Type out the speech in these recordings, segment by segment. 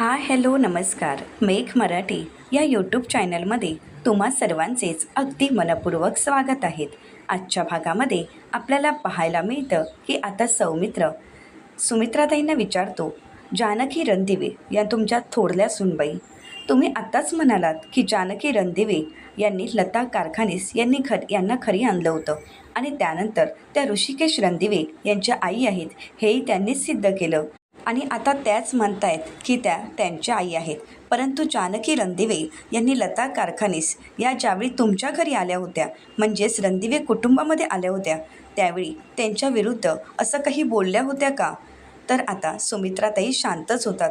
हा हॅलो नमस्कार मेघ मराठी या यूट्यूब चॅनलमध्ये तुम्हा सर्वांचेच अगदी मनपूर्वक स्वागत आहेत आजच्या भागामध्ये आपल्याला पाहायला मिळतं की आता सौमित्र सुमित्राताईंना विचारतो जानकी रणदिवे या तुमच्या थोरल्या सुनबाई तुम्ही आत्ताच म्हणालात की जानकी रणदिवे यांनी लता कारखानीस यांनी खर यांना खरी आणलं होतं आणि त्यानंतर त्या ऋषिकेश रणदिवे यांच्या आई आहेत हेही त्यांनीच सिद्ध केलं. आणि आता त्याच म्हणतायत की त्या त्यांच्या आई आहेत. परंतु जानकी रणदिवे यांनी लता कारखानीस या ज्यावेळी तुमच्या घरी आल्या होत्या म्हणजेच रणदिवे कुटुंबामध्ये आल्या होत्या त्यावेळी त्यांच्या विरुद्ध असं काही बोलल्या होत्या का? तर आता सुमित्राताई शांतच होतात.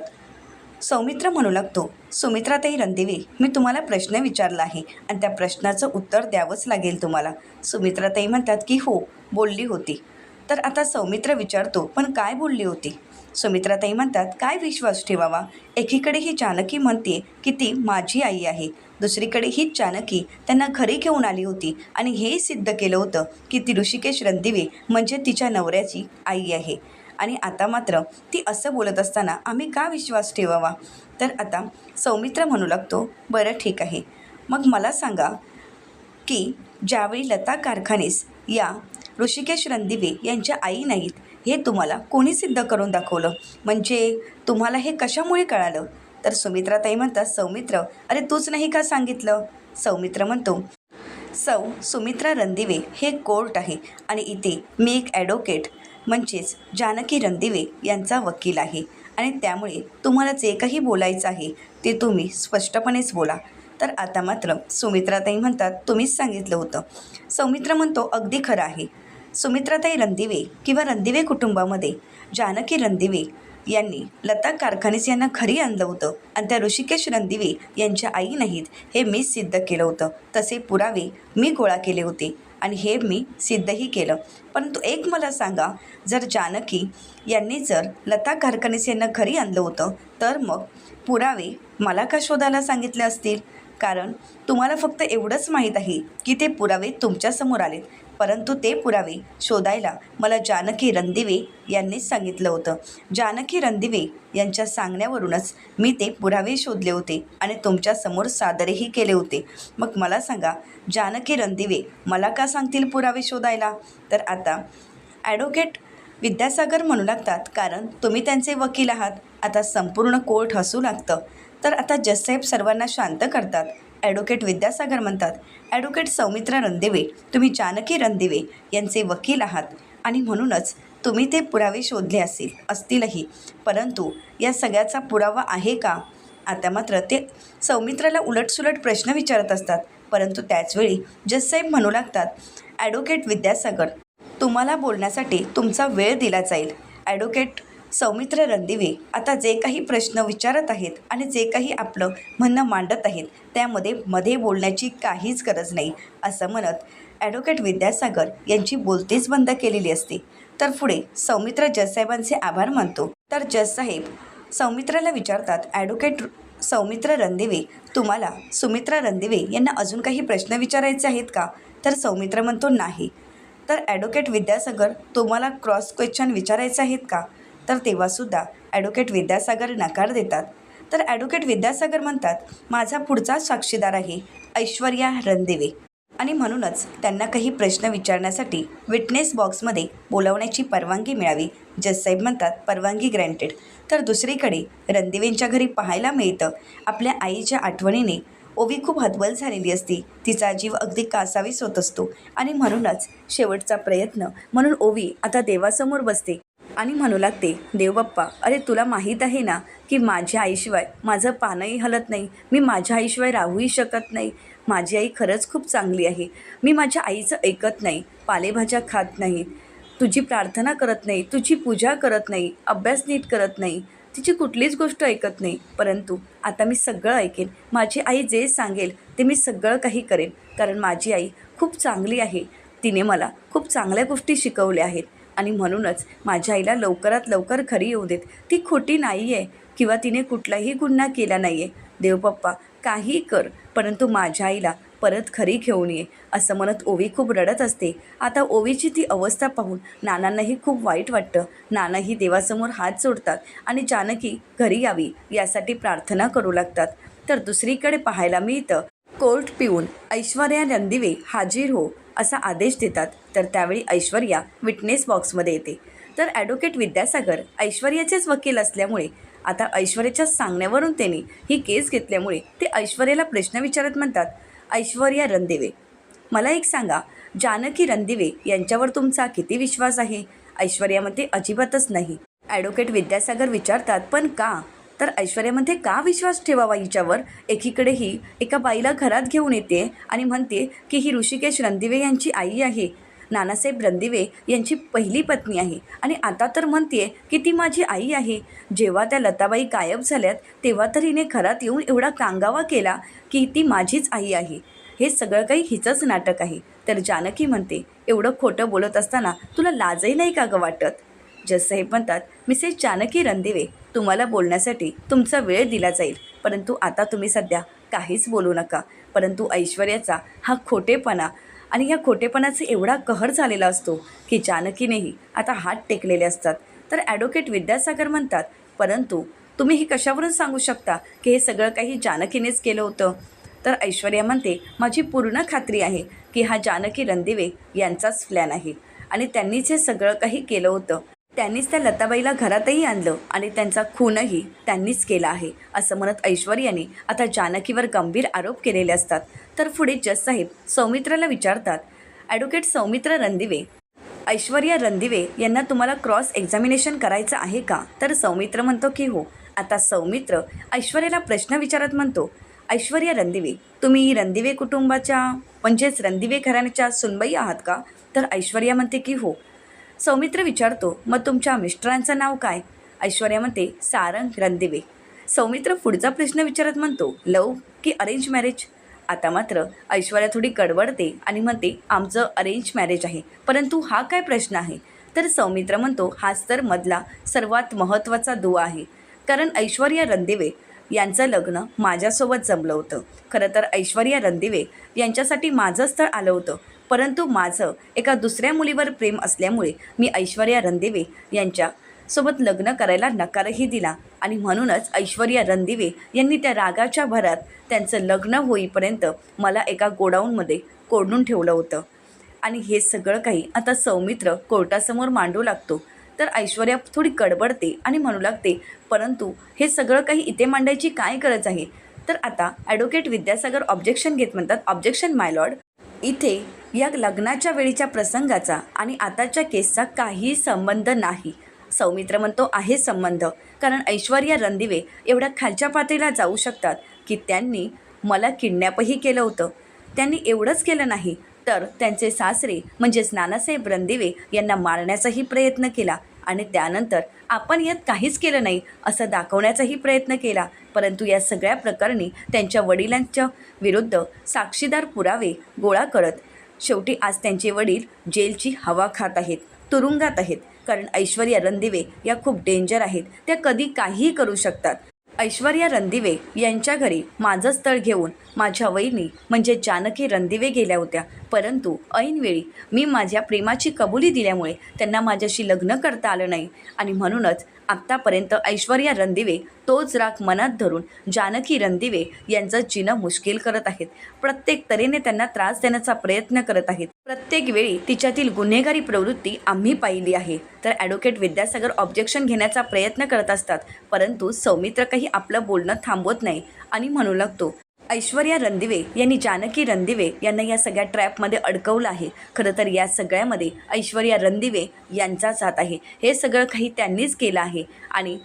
सौमित्र म्हणू लागतो सुमित्राताई रणदिवे मी तुम्हाला प्रश्न विचारला आहे आणि त्या प्रश्नाचं उत्तर द्यावंच लागेल तुम्हाला. सुमित्राताई म्हणतात की हो बोलली होती. तर आता सौमित्र विचारतो पण काय बोलली होती? सुमित्राताई म्हणतात काय विश्वास ठेवावा? एकीकडे ही जानकी म्हणते की ती माझी आई आहे. दुसरीकडे हीच जानकी त्यांना घरी घेऊन आली होती आणि हे सिद्ध केलं होतं की ती ऋषिकेश रणदिवे म्हणजे तिच्या नवऱ्याची आई आहे. आणि आता मात्र ती असं बोलत असताना आम्ही का विश्वास ठेवावा? तर आता सौमित्र म्हणू लागतो बरं ठीक आहे. मग मला सांगा की ज्यावेळी लता कारखानीस या ऋषिकेश रणदिवे यांच्या आई नाहीत हे तुम्हाला कोणी सिद्ध करून दाखवलं? म्हणजे तुम्हाला हे कशामुळे कळालं? तर सुमित्राताई म्हणतात सौमित्र अरे तूच नाही का सांगितलं? सौमित्र म्हणतो सौ सुमित्रा रणदिवे हे कोर्ट आहे आणि इथे मी एक ॲडव्होकेट म्हणजेच जानकी रणदिवे यांचा वकील आहे. आणि त्यामुळे तुम्हाला जे काही बोलायचं आहे ते तुम्ही स्पष्टपणेच बोला. तर आता मात्र सुमित्राताई म्हणतात तुम्हीच सांगितलं होतं. सौमित्र म्हणतो अगदी खरं आहे. सुमित्राताई रणदिवे किंवा रणदिवे कुटुंबामध्ये जानकी रणदिवे यांनी लता कारखानीस यांना घरी आणलं होतं आणि त्या ऋषिकेश रणदिवे यांच्या आई नाहीत हे मी सिद्ध केलं होतं. तसे पुरावे मी गोळा केले होते आणि हे मी सिद्धही केलं. परंतु एक मला सांगा जर जानकी यांनी जर लता कारखानीस यांना घरी आणलं होतं तर मग पुरावे मला का शोधायला सांगितले असतील? कारण तुम्हाला फक्त एवढंच माहीत आहे की ते पुरावे तुमच्यासमोर आलेत. परंतु ते पुरावे शोधायला मला जानकी रणदिवे यांनीच सांगितलं होतं. जानकी रणदिवे यांच्या सांगण्यावरूनच मी ते पुरावे शोधले होते आणि तुमच्यासमोर सादरही केले होते. मग मला सांगा जानकी रणदिवे मला का सांगतील पुरावे शोधायला? तर आता ॲडव्होकेट विद्यासागर म्हणू लागतात कारण तुम्ही त्यांचे वकील आहात. आता संपूर्ण कोर्ट हसू लागतं. तर आता जजसाहेब सर्वांना शांत करतात. ॲडव्होकेट विद्यासागर म्हणतात. ॲडव्होकेट सौमित्रा रणदिवे तुम्ही जानकी रणदिवे यांचे वकील आहात आणि म्हणूनच तुम्ही ते पुरावे शोधले असतील असतीलही. परंतु या सगळ्याचा पुरावा आहे का? आता मात्र ते सौमित्राला उलटसुलट प्रश्न विचारत असतात. परंतु त्याचवेळी जससाहेब म्हणू लागतात ॲडव्होकेट विद्यासागर तुम्हाला बोलण्यासाठी तुमचा वेळ दिला जाईल. ॲडव्होकेट सौमित्र रणदिवे आता जे काही प्रश्न विचारत आहेत आणि जे काही आपलं म्हणणं मांडत आहेत त्यामध्ये मध्ये बोलण्याची काहीच गरज नाही असं म्हणत ॲडव्होकेट विद्यासागर यांची बोलतीच बंद केलेली असते. तर पुढे सौमित्र जससाहेबांचे आभार मानतो. तर जससाहेब सौमित्राला विचारतात ॲडव्होकेट सौमित्र रणदिवे तुम्हाला सुमित्रा रणदिवे यांना अजून काही प्रश्न विचारायचे आहेत का? तर सौमित्र म्हणतो नाही. तर ॲडव्होकेट विद्यासागर तुम्हाला क्रॉस क्वेश्चन विचारायचे आहेत का? तर तेव्हासुद्धा ॲडव्होकेट विद्यासागर नकार देतात. तर ॲडव्होकेट विद्यासागर म्हणतात माझा पुढचा साक्षीदार आहे ऐश्वर्या रणदिवे. आणि म्हणूनच त्यांना काही प्रश्न विचारण्यासाठी विटनेस बॉक्समध्ये बोलावण्याची परवानगी मिळावी. जजसाहेब म्हणतात परवानगी ग्रँटेड तर दुसरीकडे रणदिवेंच्या घरी पाहायला मिळतं आपल्या आईच्या आठवणीने. ओवी खूप हतबल झालेली असती. तिचा जीव अगदी कासावीस होत असतो. आणि म्हणूनच शेवटचा प्रयत्न म्हणून ओवी आता देवासमोर बसते. आणि म्हणू लागते देवबाप्पा अरे तुला माहीत आहे ना की माझ्या आईशिवाय माझं पानही हलत नाही. मी माझ्या आईशिवाय राहूही शकत नाही. माझी आई खरंच खूप चांगली आहे. मी माझ्या आईचं ऐकत नाही पालेभाज्या खात नाही. तुझी प्रार्थना करत नाही तुझी पूजा करत नाही अभ्यास नीट करत नाही. तिची कुठलीच गोष्ट ऐकत नाही. परंतु आता मी सगळं ऐकेन. माझी आई जे सांगेल ते मी सगळं काही करेन. कारण माझी आई खूप चांगली आहे. तिने मला खूप चांगल्या गोष्टी शिकवल्या आहेत. आणि म्हणूनच माझ्या आईला लवकरात लवकर घरी येऊ देत. ती खोटी नाही आहे किंवा तिने कुठलाही गुन्हा केला नाही आहे देवपप्पा काही कर परंतु माझ्या आईला परत खरी घेऊन ये असं म्हणत ओवी खूप रडत असते. आता ओवीची ती अवस्था पाहून नानांनाही खूप वाईट वाटतं. नानाही देवासमोर हात जोडतात आणि जानकी घरी यावी यासाठी प्रार्थना करू लागतात. तर दुसरीकडे पाहायला मिळतं कोर्ट पिऊन ऐश्वर्या रणदिवे हाजीर हो. असा आदेश देतात तर त्यावेळी ऐश्वर्या विटनेस बॉक्समध्ये येते. तर ॲडव्होकेट विद्यासागर ऐश्वर्याचेच वकील असल्यामुळे आता ऐश्वर्याच्या सांगण्यावरून त्यांनी ही केस घेतल्यामुळे ते ऐश्वर्याला प्रश्न विचारत म्हणतात ऐश्वर्या रणदिवे मला एक सांगा जानकी रणदिवे यांच्यावर तुमचा किती विश्वास आहे? ऐश्वर्यामध्ये अजिबातच नाही. ॲडव्होकेट विद्यासागर विचारतात पण का? तर ऐश्वर्यामध्ये का विश्वास ठेवावा हिच्यावर? एकीकडेही एका बाईला घरात घेऊन येते आणि म्हणते की ही ऋषिकेश रणदिवे यांची आई आहे. नानासाहेब रणदिवे यांची पहिली पत्नी आहे आणि आता तर म्हणते की ती माझी आई आहे. जेव्हा त्या लताबाई गायब झाल्यात तेव्हा तर हिने घरात येऊन एवढा कांगावा केला की ती माझीच आई आहे. हे सगळं काही हिचंच नाटक आहे. तर जानकी म्हणते एवढं खोटं बोलत असताना तुला लाजही नाही का गं वाटत? जससाहेब म्हणतात मिसेस जानकी रणदिवे तुम्हाला बोलण्यासाठी तुमचा वेळ दिला जाईल. परंतु आता तुम्ही सध्या काहीच बोलू नका. परंतु ऐश्वर्याचा हा खोटेपणा आणि या खोटेपणाचा एवढा कहर झालेला असतो की जानकीनेही आता हात टेकलेले असतात. तर ॲडव्होकेट विद्यासागर म्हणतात परंतु तुम्ही हे कशावरून सांगू शकता की हे सगळं काही जानकीनेच केलं होतं? तर ऐश्वर्या म्हणते माझी पूर्ण खात्री आहे की हा जानकी रणदिवे यांचाच प्लॅन आहे आणि त्यांनीच हे सगळं काही केलं होतं. त्यांनीच त्या लताबाईला घरातही आणलं आणि त्यांचा खूनही त्यांनीच केला आहे असं म्हणत ऐश्वर्याने आता जानकीवर गंभीर आरोप केलेले असतात. तर पुढे जजसाहेब सौमित्राला विचारतात. ॲडव्होकेट सौमित्र रणदिवे ऐश्वर्या रणदिवे यांना तुम्हाला क्रॉस एक्झामिनेशन करायचं आहे का? तर सौमित्र म्हणतो की हो. आता सौमित्र ऐश्वर्याला प्रश्न विचारत म्हणतो. ऐश्वर्या रणदिवे तुम्ही रणदिवे कुटुंबाच्या म्हणजेच रणदिवे घराण्याच्या सुनबाई आहात का? तर ऐश्वर्या म्हणते की हो. सौमित्र विचारतो मग तुमच्या मिस्टरांचं नाव काय? ऐश्वर्या म्हणते सारंग रणदिवे. सौमित्र पुढचा प्रश्न विचारत म्हणतो लव की अरेंज मॅरेज आता मात्र ऐश्वर्या थोडी कडवडते आणि म्हणते आमचं अरेंज मॅरेज आहे परंतु हा काय प्रश्न आहे? तर सौमित्र म्हणतो हाच तर मधला सर्वात महत्त्वाचा दुवा आहे कारण ऐश्वर्या रणदिवे यांचं लग्न माझ्यासोबत जमलं होतं. खरं तर ऐश्वर्या रणदिवे यांच्यासाठी माझं स्थळ आलं होतं परंतु माझं एका दुसऱ्या मुलीवर प्रेम असल्यामुळे मी ऐश्वर्या रणदिवे यांच्या सोबत लग्न करायला नकारही दिला. आणि म्हणूनच ऐश्वर्या रणदिवे यांनी त्या रागाच्या भरात त्यांचं लग्न होईपर्यंत मला एका गोडाऊनमध्ये कोंडून ठेवलं होतं. आणि हे सगळं काही आता सौमित्र कोर्टासमोर मांडू लागतो. तर ऐश्वर्या थोडी गडबडते आणि म्हणू लागते परंतु हे सगळं काही इथे मांडायची काय गरज आहे? तर आता ॲडव्होकेट विद्यासागर ऑब्जेक्शन घेत म्हणतात ऑब्जेक्शन माय लॉर्ड इथे या लग्नाच्या वेळीच्या प्रसंगाचा आणि आताच्या केसचा काही संबंध नाही. सौमित्र म्हणतो आहे संबंध. कारण ऐश्वर्या रणदिवे एवढ्या खालच्या पातळीला जाऊ शकतात की त्यांनी मला किडनॅपही केलं होतं. त्यांनी एवढंच केलं नाही तर त्यांचे सासरे म्हणजेच नानासाहेब रणदिवे यांना मारण्याचाही प्रयत्न केला आणि त्यानंतर आपण यात काहीच केलं नाही असं दाखवण्याचाही प्रयत्न केला. परंतु या सगळ्या प्रकरणी त्यांच्या वडिलांच्या विरुद्ध साक्षीदार पुरावे गोळा करत शेवटी आज त्यांचे वडील जेलची हवा खात आहेत तुरुंगात आहेत. कारण ऐश्वर्या रणदिवे या खूप डेंजर आहेत. त्या कधी काहीही करू शकतात. ऐश्वर्या रणदिवे यांच्या घरी माझं स्थळ घेऊन माझ्या वहिनी म्हणजे जानकी रणदिवे गेल्या होत्या. परंतु ऐनवेळी मी माझ्या प्रेमाची कबुली दिल्यामुळे त्यांना माझ्याशी लग्न करता आलं नाही. आणि म्हणूनच आत्तापर्यंत ऐश्वर्या रणदिवे तोच राग मनात धरून जानकी रणदिवे यांचं जिणं मुश्किल करत आहेत. प्रत्येक तऱ्हेने त्यांना त्रास देण्याचा प्रयत्न करत आहेत. प्रत्येक वेळी तिच्यातील गुन्हेगारी प्रवृत्ती आम्ही पाहिली आहे. तर ॲडव्होकेट विद्यासागर ऑब्जेक्शन घेण्याचा प्रयत्न करत असतात. परंतु सौमित्र काही आपलं बोलणं थांबवत नाही आणि म्हणू लागतो ऐश्वर्या रणदिवे यांनी जानकी रणदिवे यांना या सगळ्या ट्रॅपमध्ये अडकवलं आहे. खरं तर या सगळ्यामध्ये ऐश्वर्या रणदिवे यांचाच हात आहे. हे सगळं काही त्यांनीच केलं आहे. आणि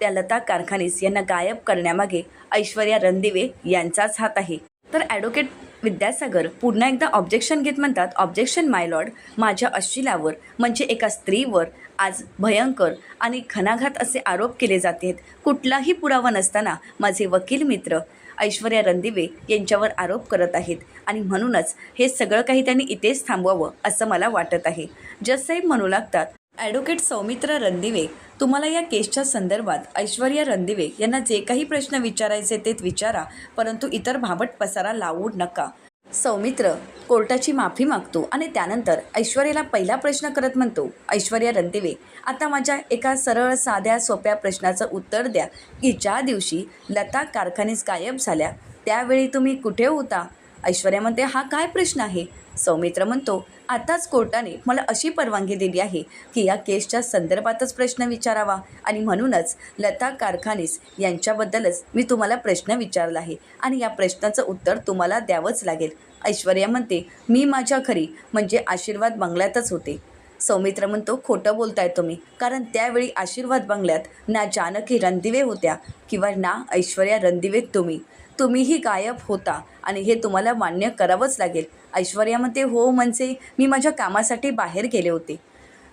त्या लता कारखानीस यांना गायब करण्यामागे ऐश्वर्या रणदिवे यांचाच हात आहे. तर ॲडव्होकेट विद्यासागर पुन्हा एकदा ऑब्जेक्शन घेत म्हणतात ऑब्जेक्शन माय लॉर्ड माझ्या अश्लिलावर म्हणजे एका स्त्रीवर आज भयंकर आणि घणाघात असे आरोप केले जात आहेत. कुठलाही पुरावा नसताना माझे वकील मित्र ऐश्वर्या रणदिवे यांच्यावर आरोप करत आहेत. आणि म्हणूनच हे सगळं काही त्यांनी इथेच थांबवावं असं मला वाटत आहे. जससाहेब म्हणू लागतात ॲडव्होकेट सौमित्र रणदिवे तुम्हाला या केसच्या संदर्भात ऐश्वर्या रणदिवे यांना जे काही प्रश्न विचारायचे ते विचारा परंतु इतर भाबट पसारा लावू नका. सौमित्र कोर्टाची माफी मागतो आणि त्यानंतर ऐश्वर्याला पहिला प्रश्न करत म्हणतो ऐश्वर्या रणदिवे आता माझ्या एका सरळ साध्या सोप्या प्रश्नाचं उत्तर द्या. की ज्या दिवशी लता कारखानीस गायब झाल्या त्यावेळी तुम्ही कुठे होता? ऐश्वर्या म्हणते हा काय प्रश्न आहे? सौमित्र म्हणतो आताच कोर्टाने मला अशी परवानगी दिली आहे की या केसच्या संदर्भातच प्रश्न विचारावा. आणि म्हणूनच लता कारखानीस यांच्याबद्दलच मी तुम्हाला प्रश्न विचारला आहे. आणि या प्रश्नाचं उत्तर तुम्हाला द्यावंच लागेल. ऐश्वर्या म्हणते मी माझ्या घरी म्हणजे आशीर्वाद बंगल्यातच होते. सौमित्र म्हणतो खोटं बोलताय तुम्ही. कारण त्यावेळी आशीर्वाद बंगल्यात ना जानकी रणदिवे होत्या किंवा ना ऐश्वर्या रणदिवे तुम्ही. तुम्हीही गायब होता आणि हे तुम्हाला मान्य करावंच लागेल. ऐश्वर्या म्हणते हो म्हणजे मी माझ्या कामासाठी बाहेर गेले होते.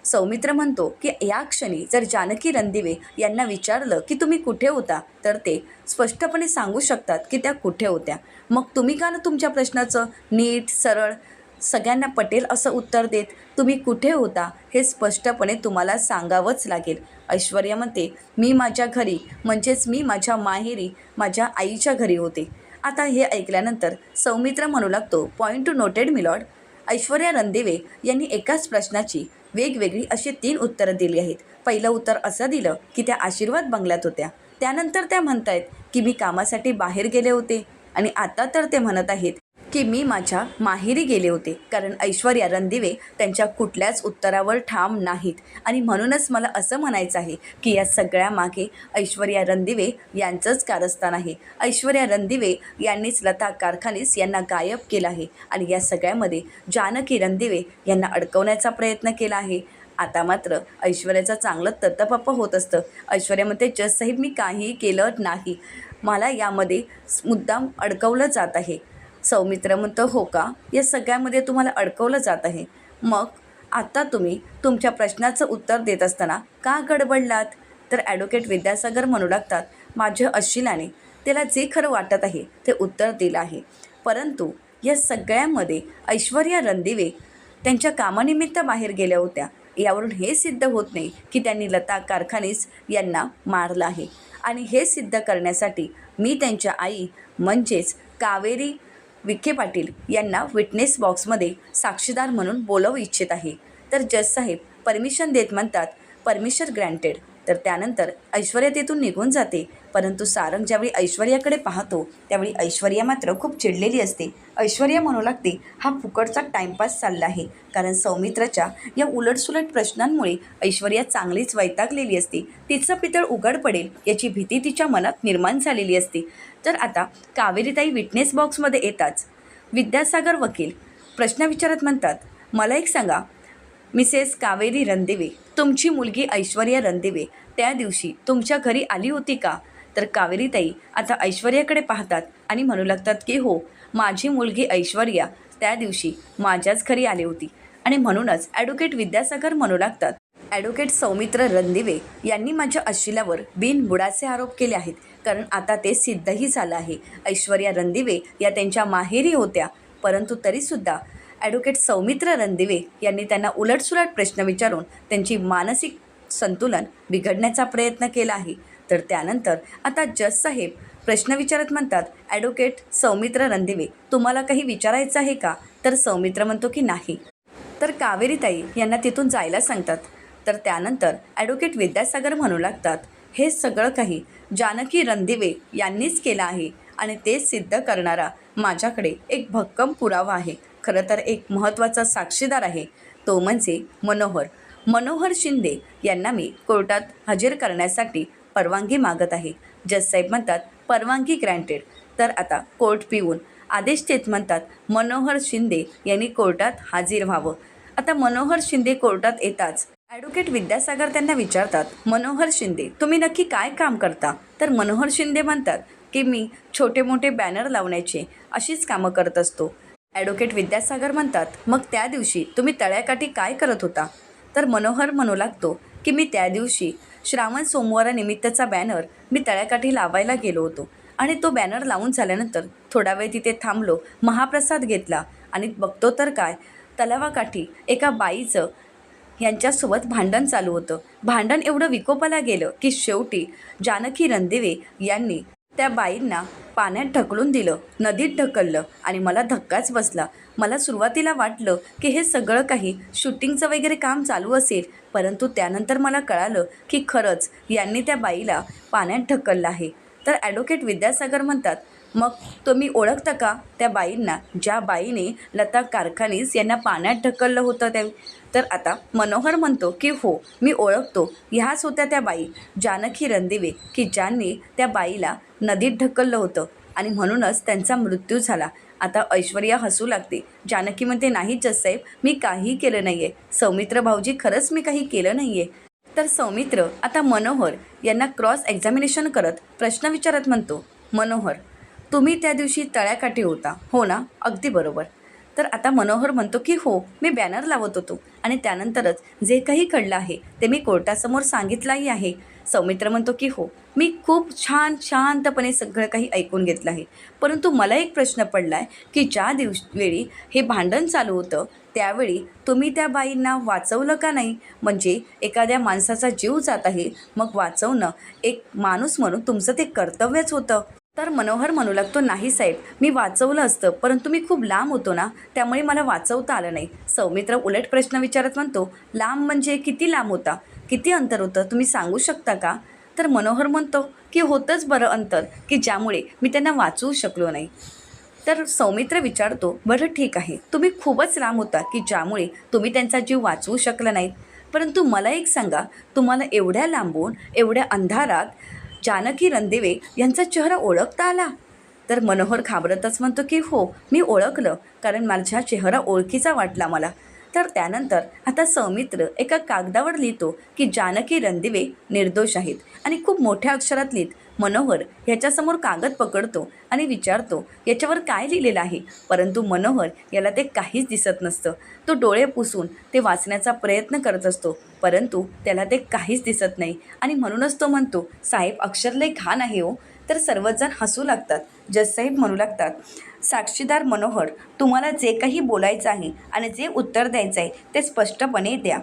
सौमित्र म्हणतो की या क्षणी जर जानकी रणदिवे यांना विचारलं की तुम्ही कुठे होता तर ते स्पष्टपणे सांगू शकतात की त्या कुठे होत्या. मग तुम्ही का ना तुमच्या प्रश्नाचं नीट सरळ सगळ्यांना पटेल असं उत्तर देत तुम्ही कुठे होता हे स्पष्टपणे तुम्हाला सांगावंच लागेल. ऐश्वर्या म्हणते मी माझ्या घरी म्हणजेच मी माझ्या माहेरी माझ्या आईच्या घरी होते. आता हे ऐकल्यानंतर सौमित्र म्हणू लागतो point to noted milord Aishwarya Randive यांनी एकाच प्रश्नाची वेगवेगळी अशी तीन उत्तरं दिली आहेत. पहिलं उत्तर असं दिलं की त्या आशीर्वाद बंगल्यात होत्या. त्यानंतर त्या म्हणत आहेत की मी कामासाठी बाहेर गेले होते. आणि आता तर ते म्हणत आहेत की मी माझ्या माहेरी गेले होते. कारण ऐश्वर्या रणदिवे त्यांच्या कुठल्याच उत्तरावर ठाम नाहीत. आणि म्हणूनच मला असं म्हणायचं आहे की या सगळ्या मागे ऐश्वर्या रणदिवे यांचंच कारस्थान आहे. ऐश्वर्या रणदिवे यांनीच लता कारखानीस यांना गायब केलं आहे. आणि या सगळ्यामध्ये जानकी रणदिवे यांना अडकवण्याचा प्रयत्न केला आहे. आता मात्र ऐश्वर्याचं चांगलं तत्तपप्प होत असतं. ऐश्वर्या म्हणते जज साहेब मी काहीही केलं नाही. मला यामध्ये मुद्दाम अडकवलं जात आहे. सौमित्र म्हणतो हो का? या सगळ्यामध्ये तुम्हाला अडकवलं जात आहे. मग आता तुम्ही तुमच्या प्रश्नाचं उत्तर देत असताना का गडबडलात? तर ॲडव्होकेट विद्यासागर म्हणू लागतात माझ्या अशिलाने त्याला जे खरं वाटत आहे ते उत्तर दिलं आहे. परंतु या सगळ्यामध्ये ऐश्वर्या रणदिवे त्यांच्या कामानिमित्त बाहेर गेल्या होत्या. यावरून हे सिद्ध होत नाही की त्यांनी लता कारखानीस यांना मारलं आहे. आणि हे सिद्ध करण्यासाठी मी त्यांच्या आई म्हणजेच कावेरी विखे पाटील यांना विटनेस बॉक्समध्ये साक्षीदार म्हणून बोलवू इच्छित आहे. तर जजसाहेब परमिशन देत म्हणतात परमिशन ग्रँटेड तर त्यानंतर ऐश्वर्या तेथून निघून जाते. परंतु सारंग ज्यावेळी ऐश्वर्याकडे पाहतो त्यावेळी ऐश्वर्या मात्र खूप चिडलेली असते. ऐश्वर्या म्हणू लागते हा फुकटचा टाईमपास चालला आहे. कारण सौमित्राच्या या उलटसुलट प्रश्नांमुळे ऐश्वर्या चांगलीच वैतागलेली असते. तिचं पितळ उघड पडेल याची भीती तिच्या मनात निर्माण झालेली असते. तर आता कावेरीताई विटनेस बॉक्समध्ये येताच. विद्यासागर वकील प्रश्न विचारत म्हणतात मला एक सांगा मिसेस कावेरी रणदिवे तुमची मुलगी ऐश्वर्या रणदिवे त्या दिवशी तुमच्या घरी आली होती का? तर कावेरीताई आता ऐश्वर्याकडे पाहतात आणि म्हणू लागतात की हो माझी मुलगी ऐश्वर्या त्या दिवशी माझ्याच घरी आली होती. आणि म्हणूनच ॲडव्होकेट विद्यासागर म्हणू लागतात ॲडव्होकेट सौमित्र रणदिवे यांनी माझ्या अशिलावर बिनबुडाचे आरोप केले आहेत. कारण आता ते सिद्धही झालं आहे. ऐश्वर्या रणदिवे या त्यांच्या माहेरी होत्या परंतु तरीसुद्धा ॲडव्होकेट सौमित्र रणदिवे यांनी त्यांना उलटसुलट प्रश्न विचारून त्यांची मानसिक संतुलन बिघडण्याचा प्रयत्न केला आहे. तर त्यानंतर आता जज साहेब प्रश्न विचारत म्हणतात ॲडव्होकेट सौमित्र रणदिवे तुम्हाला काही विचारायचं आहे का? तर सौमित्र म्हणतो की नाही. तर कावेरीताई यांना तिथून जायला सांगतात. तर त्यानंतर ॲडव्होकेट विद्यासागर म्हणू लागतात हे सगळं काही जानकी रणदिवे यांनीच केलं आहे आणि ते सिद्ध करणारा माझ्याकडे एक भक्कम पुरावा आहे. खरं तर एक महत्त्वाचा साक्षीदार आहे. तो म्हणजे मनोहर. मनोहर शिंदे यांना मी कोर्टात हजर करण्यासाठी परवानगी मागत आहे. जजसाहेब म्हणतात परवानगी ग्रँटेड तर आता कोर्ट पिऊन आदेश देत म्हणतात मनोहर शिंदे यांनी कोर्टात हाजीर व्हावं. आता मनोहर शिंदे कोर्टात येताच ॲडव्होकेट विद्यासागर त्यांना विचारतात मनोहर शिंदे तुम्ही नक्की काय काम करता? तर मनोहर शिंदे म्हणतात की मी छोटे मोठे बॅनर लावण्याचे अशीच कामं करत असतो. ॲडव्होकेट विद्यासागर म्हणतात मग त्या दिवशी तुम्ही तळ्याकाठी काय करत होता? तर मनोहर म्हणू लागतो की मी त्या दिवशी श्रावण सोमवारानिमित्तचा बॅनर मी तळ्याकाठी लावायला गेलो होतो आणि तो बॅनर लावून झाल्यानंतर थोडा वेळ तिथे थांबलो महाप्रसाद घेतला आणि बघतो तर काय तलावाकाठी एका बाईचं यांच्यासोबत भांडण चालू होतं. भांडण एवढं विकोपाला गेलं की शेवटी जानकी रणदिवे यांनी त्या बाईंना पाण्यात ढकलून दिलं. नदीत ढकललं आणि मला धक्काच बसला. मला सुरुवातीला वाटलं की हे सगळं काही शूटिंगचं वगैरे काम चालू असेल परंतु त्यानंतर मला कळालं की खरंच यांनी त्या बाईला पाण्यात ढकललं आहे. तर ॲडव्होकेट विद्यासागर म्हणतात मग तुम्ही ओळखता का त्या बाईंना? ज्या बाईने लता कारखानीस यांना पाण्यात ढकललं होतं त्या तर आता मनोहर म्हणतो की हो मी ओळखतो. ह्याच होत्या त्या बाई जानकी रणदिवे की ज्यांनी त्या बाईला नदीत ढकललं होतं आणि म्हणूनच त्यांचा मृत्यू झाला. आता ऐश्वर्या हसू लागते. जानकी म्हणते नाही जससाहेब मी काही केलं नाही आहे सौमित्र भाऊजी खरंच मी काही केलं नाही आहे तर सौमित्र आता मनोहर यांना क्रॉस एक्झामिनेशन करत प्रश्न विचारत म्हणतो मनोहर तुम्ही त्या दिवशी तळ्याकाठी होता. हो ना? अगदी बरोबर. तर आता मनोहर म्हणतो की हो मी बॅनर लावत होतो आणि त्यानंतरच जे काही घडलं आहे ते मी कोर्टासमोर सांगितलंही आहे. सौमित्र म्हणतो की हो मी खूप छान शांतपणे सगळं काही ऐकून घेतलं आहे. परंतु मला एक प्रश्न पडला आहे की ज्या दिवस वेळी हे भांडण चालू होतं त्यावेळी तुम्ही त्या बाईंना वाचवलं का नाही? म्हणजे एखाद्या माणसाचा जीव जात आहे मग वाचवणं एक माणूस म्हणून तुमचं ते कर्तव्यच होतं. तर मनोहर म्हणू लागतो नाही साहेब. मी वाचवलं असतं परंतु मी खूप लांब होतो ना त्यामुळे मला वाचवता आलं नाही. सौमित्र उलट प्रश्न विचारत म्हणतो लांब म्हणजे किती लांब होता? किती अंतर होतं? तुम्ही सांगू शकता का? तर मनोहर म्हणतो की होतंच बरं अंतर की ज्यामुळे मी त्यांना वाचवू शकलो नाही. तर सौमित्र विचारतो बरं ठीक आहे तुम्ही खूपच लांब होता की ज्यामुळे तुम्ही त्यांचा जीव वाचवू शकला नाही परंतु मला एक सांगा तुम्हाला एवढ्या लांबून एवढ्या अंधारात जानकी रणदिवे यांचा चेहरा ओळखता आला. तर मनोहर घाबरतच म्हणतो की हो मी ओळखलं कारण माझा चेहरा ओळखीचा वाटला मला. तर त्यानंतर आता सौमित्र एका कागदावर लिहितो की जानकी रणदिवे निर्दोष आहेत आणि खूप मोठ्या अक्षरात लिहित. मनोहर ह्याच्यासमोर कागद पकडतो आणि विचारतो याच्यावर काय लिहिलेलं आहे? परंतु मनोहर याला ते काहीच दिसत नसतं. तो डोळे पुसून ते वाचण्याचा प्रयत्न करत असतो परंतु त्याला ते काहीच दिसत नाही. आणि म्हणूनच तो म्हणतो साहेब अक्षर लय घाण आहे हो. तर सर्वजण हसू लागतात जससाहेब म्हणू लागतात साक्षीदार मनोहर तुम्हाला जे काही बोलायचं आहे आणि जे उत्तर द्यायचं आहे ते स्पष्टपणे द्या.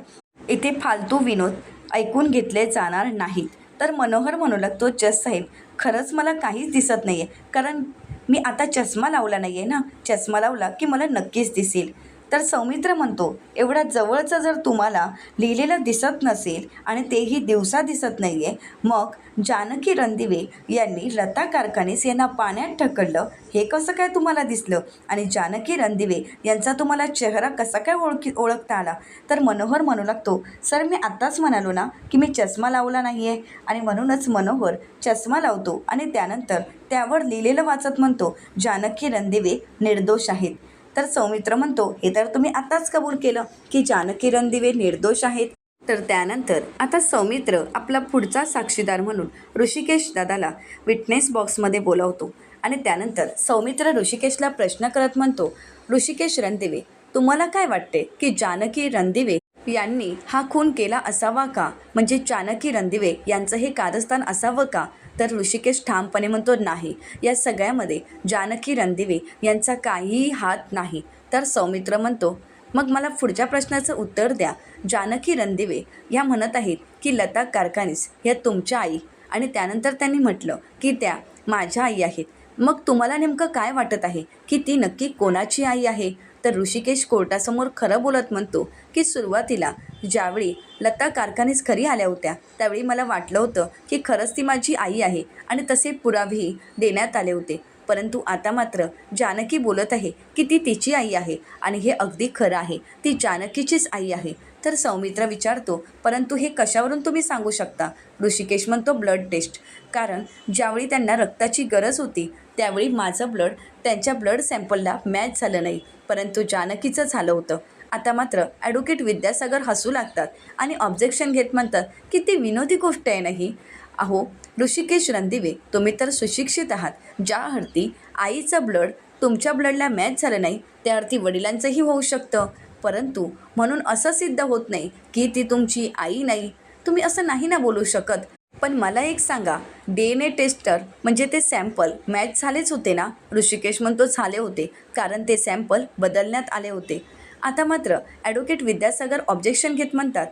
इथे फालतू विनोद ऐकून घेतले जाणार नाहीत. तर मनोहर म्हणू लागतो जस साहेब खरंच मला काहीच दिसत नाही आहे कारण मी आता चष्मा लावला नाही आहे ना? चष्मा लावला की मला नक्कीच दिसेल. तर सौमित्र म्हणतो एवढ्या जवळचं जर तुम्हाला लिहिलेलं दिसत नसेल आणि तेही दिवसा दिसत नाही आहे मग जानकी रणदिवे यांनी लता कारखानीस यांना पाण्यात ढकललं. हे कसं काय तुम्हाला दिसलं? आणि जानकी रणदिवे यांचा तुम्हाला चेहरा कसा काय ओळखी ओळखता आला? तर मनोहर म्हणू लागतो सर मी आत्ताच म्हणालो ना की मी चष्मा लावला नाही आहे आणि म्हणूनच मनोहर चष्मा लावतो आणि त्यानंतर त्यावर लिहिलेलं वाचत म्हणतो जानकी रणदिवे निर्दोष आहेत. तर सौमित्र म्हणतो हे तर तुम्ही आताच कबूल केलं की जानकी रणदिवे निर्दोष आहेत. तर त्यानंतर आता सौमित्र आपला पुढचा साक्षीदार म्हणून ऋषिकेश दादाला विटनेस बॉक्समध्ये बोलावतो. आणि त्यानंतर सौमित्र ऋषिकेशला प्रश्न करत म्हणतो ऋषिकेश रणदिवे तुम्हाला काय वाटते की जानकी रणदिवे यांनी हा खून केला असावा का? म्हणजे जानकी रणदिवे यांचं हे कारस्थान असावं का? तर ऋषिकेश ठामपणे म्हणतो नाही या सगळ्यामध्ये जानकी रणदिवे यांचा काहीही हात नाही. तर सौमित्र म्हणतो मग मला पुढच्या प्रश्नाचं उत्तर द्या. जानकी रणदिवे ह्या म्हणत आहेत की लता कारखानीस ह्या तुमच्या आई आणि त्यानंतर त्यांनी म्हटलं की त्या माझ्या आई आहेत. मग तुम्हाला नेमकं काय वाटत आहे की ती नक्की कोणाची आई आहे? तर ऋषिकेश कोर्टासमोर खरं बोलत म्हणतो की सुरुवातीला ज्यावेळी लता कारखानीस खरी आल्या होत्या त्यावेळी मला वाटलं होतं की खरंच ती माझी आई आहे आणि तसे पुरावेही देण्यात आले होते. परंतु आता मात्र जानकी बोलत आहे की ती तिची आई आहे आणि हे अगदी खरं आहे. ती जानकीचीच आई आहे. तर सौमित्र विचारतो परंतु हे कशावरून तुम्ही सांगू शकता? ऋषिकेश म्हणतो ब्लड टेस्ट. कारण ज्यावेळी त्यांना रक्ताची गरज होती त्यावेळी माझं ब्लड त्यांच्या ब्लड सॅम्पलला मॅच झालं नाही परंतु जानकीचं झालं होतं. आता मात्र ॲडव्होकेट विद्यासागर हसू लागतात आणि ऑब्जेक्शन घेत म्हणतात की ती विनोदी गोष्ट आहे नाही अहो ऋषिकेश रणदिवे तुम्ही तर सुशिक्षित आहात. ज्या अर्थी आईचं ब्लड तुमच्या ब्लडला मॅच झालं नाही त्या अर्थी वडिलांचंही होऊ शकतं. परंतु म्हणून असं सिद्ध होत नाही की ती तुमची आई नाही. तुम्ही असं नाही ना बोलू शकत. पण मला एक सांगा डी एन ए टेस्टर म्हणजे ते सॅम्पल मॅच झालेच होते ना? ऋषिकेश म्हणतो झाले होते कारण ते सॅम्पल बदलण्यात आले होते. आता मात्र ॲडव्होकेट विद्यासागर ऑब्जेक्शन घेत म्हणतात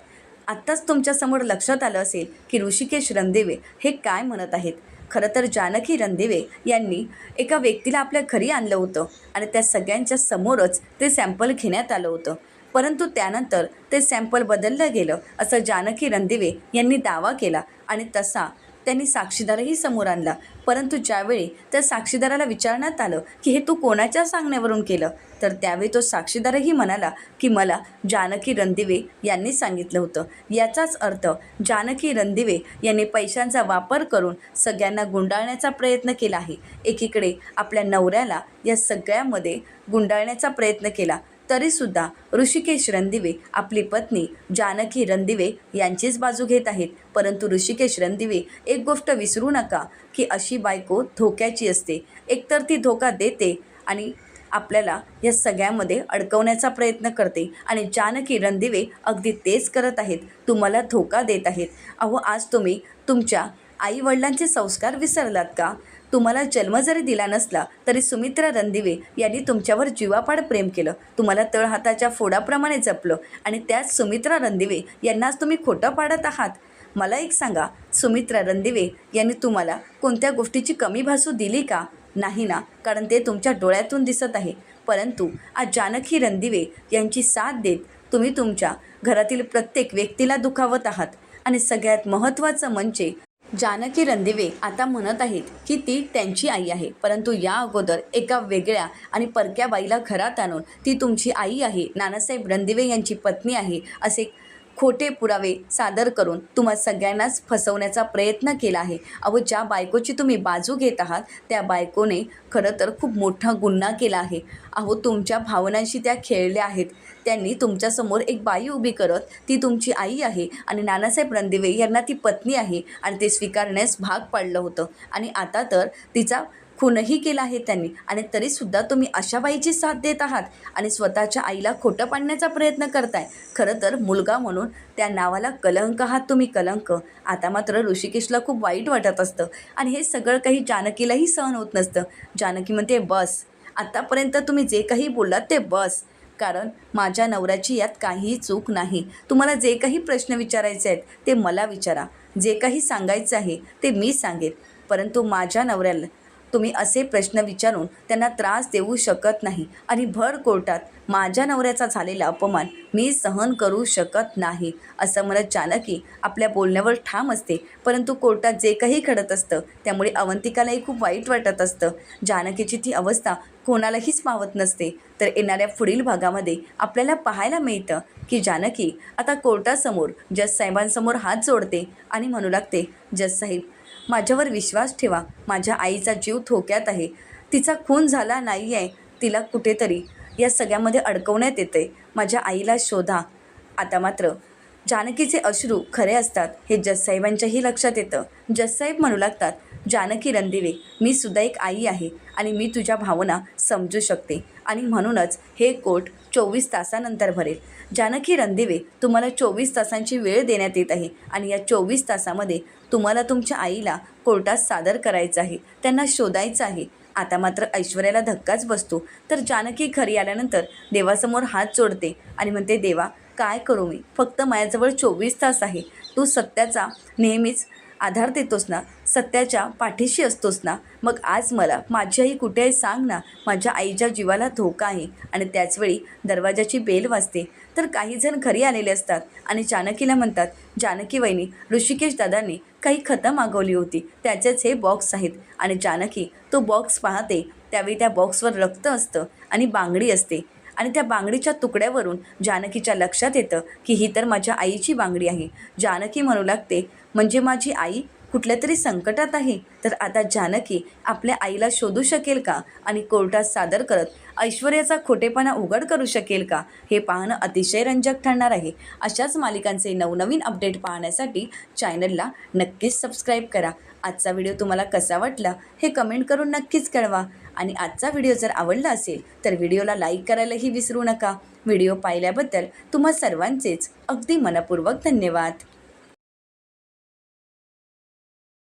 आत्ताच तुमच्यासमोर लक्षात आलं असेल की ऋषिकेश रणदेवे हे काय म्हणत आहेत. खरं तर जानकी रणदिवे यांनी एका व्यक्तीला आपल्या घरी आणलं होतं आणि त्या सगळ्यांच्या समोरच ते सॅम्पल घेण्यात आलं होतं. परंतु त्यानंतर ते सॅम्पल बदललं गेलं असं जानकी रणदिवे यांनी दावा केला आणि तसा त्यांनी साक्षीदारही समोर आणला. परंतु ज्यावेळी त्या साक्षीदाराला विचारण्यात आलं की हे तू कोणाच्या सांगण्यावरून केलं? तर त्यावेळी तो साक्षीदारही म्हणाला की मला जानकी रणदिवे यांनी सांगितलं होतं. याचाच अर्थ जानकी रणदिवे यांनी पैशांचा वापर करून सगळ्यांना गुंडाळण्याचा प्रयत्न केला आहे. एकीकडे आपल्या नवऱ्याला या सगळ्यामध्ये गुंडाळण्याचा प्रयत्न केला. तरीसुद्धा ऋषिकेश रणदिवे आपली पत्नी जानकी रणदिवे यांचीच बाजू घेत आहेत. परंतु ऋषिकेश रणदिवे एक गोष्ट विसरू नका की अशी बायको धोक्याची असते. एकतर ती धोका देते आणि आपल्याला या सगळ्यामध्ये अडकवण्याचा प्रयत्न करते आणि जानकी रणदिवे अगदी तेच करत आहेत. तुम्हाला धोका देत आहेत. अहो आज तुम्ही तुमच्या आईवडिलांचे संस्कार विसरलात का? तुम्हाला जन्म जरी दिला नसला तरी सुमित्रा रणदिवे यांनी तुमच्यावर जीवापाड प्रेम केलं. तुम्हाला तळहाताच्या फोडाप्रमाणे जपलं आणि त्याच सुमित्रा रणदिवे यांनाच तुम्ही खोटं पाडत आहात. मला एक सांगा सुमित्रा रणदिवे यांनी तुम्हाला कोणत्या गोष्टीची कमी भासू दिली का? नाही ना कारण ते तुमच्या डोळ्यातून दिसत आहे. परंतु आज जानकी रणदिवे यांची साथ देत तुम्ही तुमच्या घरातील प्रत्येक व्यक्तीला दुखावत आहात. आणि सगळ्यात महत्त्वाचं म्हणजे जानकी रणदिवे आता म्हणत आहेत की ती त्यांची आई आहे. परंतु या अगोदर एका वेगळ्या आणि परक्या बाईला घरात आणून ती तुमची आई आहे. नानासाहेब रणदिवे यांची पत्नी आहे असे खोटे पुरावे सादर करून तुम्हा सगळ्यांनाच फसवण्याचा प्रयत्न केला आहे. अहो ज्या बायकोची तुम्ही बाजू घेत आहात त्या बायकोने खरं तर खूप मोठा गुन्हा केला आहे. अहो तुमच्या भावनांशी त्या खेळल्या आहेत. त्यांनी तुमच्यासमोर एक बाई उभी करत ती तुमची आई आहे आणि नानासाहेब रणदिवे यांना ती पत्नी आहे आणि ते स्वीकारण्यास भाग पाडलं होतं. आणि आता तर तिचा खूनही केला आहे त्यांनी. आणि तरीसुद्धा तुम्ही अशा बाईची साथ देत आहात आणि स्वतःच्या आईला खोटं पाडण्याचा प्रयत्न करताय. खरं तर मुलगा म्हणून त्या नावाला कलंक आहात तुम्ही कलंक. आता मात्र ऋषिकेशला खूप वाईट वाटत असतं. आणि हे सगळं काही जानकीलाही सहन होत नसतं. जानकी म्हणते बस. आत्तापर्यंत तुम्ही जे काही बोललात ते बस. कारण माझ्या नवऱ्याची यात काहीही चूक नाही. तुम्हाला जे काही प्रश्न विचारायचे आहेत ते मला विचारा. जे काही सांगायचं आहे ते मी सांगेन. परंतु माझ्या नवऱ्याला तुम्ही असे प्रश्न विचारून त्यांना त्रास देऊ शकत नाही. आणि भर कोर्टात माझ्या नवऱ्याचा झालेला अपमान मी सहन करू शकत नाही. असं म्हणत जानकी आपल्या बोलण्यावर ठाम असते. परंतु कोर्टात जे काही घडत असतं त्यामुळे अवंतिकालाही खूप वाईट वाटत असतं. जानकीची ती अवस्था कोणालाहीच पावत नसते. तर येणाऱ्या पुढील भागामध्ये आपल्याला पाहायला मिळतं की जानकी आता कोर्टासमोर जज साहेबांसमोर हात जोडते आणि म्हणू लागते जज साहेब माझ्यावर विश्वास ठेवा. माझ्या आईचा जीव थोक्यात आहे. तिचा खून झाला नाही आहे तिला कुठेतरी या सगळ्यामध्ये अडकवण्यात येते माझ्या आईला शोधा. आता मात्र जानकीचे अश्रू खरे असतात हे जससाहेबांच्याही लक्षात येतं. जससाहेब म्हणू लागतात जानकी रणदिवे मी सुद्धा एक आई आहे आणि मी तुझ्या भावना समजू शकते आणि म्हणूनच हे कोर्ट चोवीस तासानंतर भरेल. जानकी रणदिवे तुम्हाला चोवीस तासांची वेळ देण्यात येत आहे आणि या चोवीस तासामध्ये तुम्हाला तुमच्या आईला कोर्टात सादर करायचं आहे. त्यांना शोधायचं आहे. आता मात्र ऐश्वर्याला धक्काच बसतो. तर जानकी घरी आल्यानंतर देवासमोर हात जोडते आणि म्हणते देवा काय करू मी? फक्त माझ्याजवळ चोवीस तास आहे. तू सत्याचा नेहमीच आधार देतोस ना? सत्याच्या पाठीशी असतोस ना? मग आज मला माझी आई कुठे आहे सांग ना? माझ्या आईच्या जीवाला धोका आहे. आणि त्याचवेळी दरवाजाची बेल वाजते. तर काही जण घरी आलेले असतात आणि जानकीला म्हणतात जानकी वहिनी ऋषिकेश दादांनी काही खतं मागवली होती. त्याचेच हे बॉक्स आहेत. आणि जानकी तो बॉक्स पाहते. त्यावेळी त्या बॉक्सवर रक्त असतं आणि बांगडी असते. आणि त्या बांगडीच्या तुकड्यावरून जानकीच्या लक्षात येतं की ही तर माझ्या आईची बांगडी आहे. जानकी म्हणू लागते म्हणजे माझी आई कुठल्या तरी संकटात आहे तर आता जानकी आपल्या आईला शोधू शकेल का आणि कोर्टात सादर करत ऐश्वर्याचा खोटेपणा उघड करू शकेल का हे पाहणं अतिशय रंजक ठरणार आहे. अशाच मालिकांचे नवनवीन अपडेट पाहण्यासाठी चॅनलला नक्कीच सबस्क्राईब करा. आजचा व्हिडिओ तुम्हाला कसा वाटला हे कमेंट करून नक्कीच कळवा. आणि आजचा व्हिडिओ जर आवडला असेल तर व्हिडिओला लाईक करायलाही विसरू नका. व्हिडिओ पाहिल्याबद्दल तुम्हा सर्वांचेच अगदी मनपूर्वक धन्यवाद.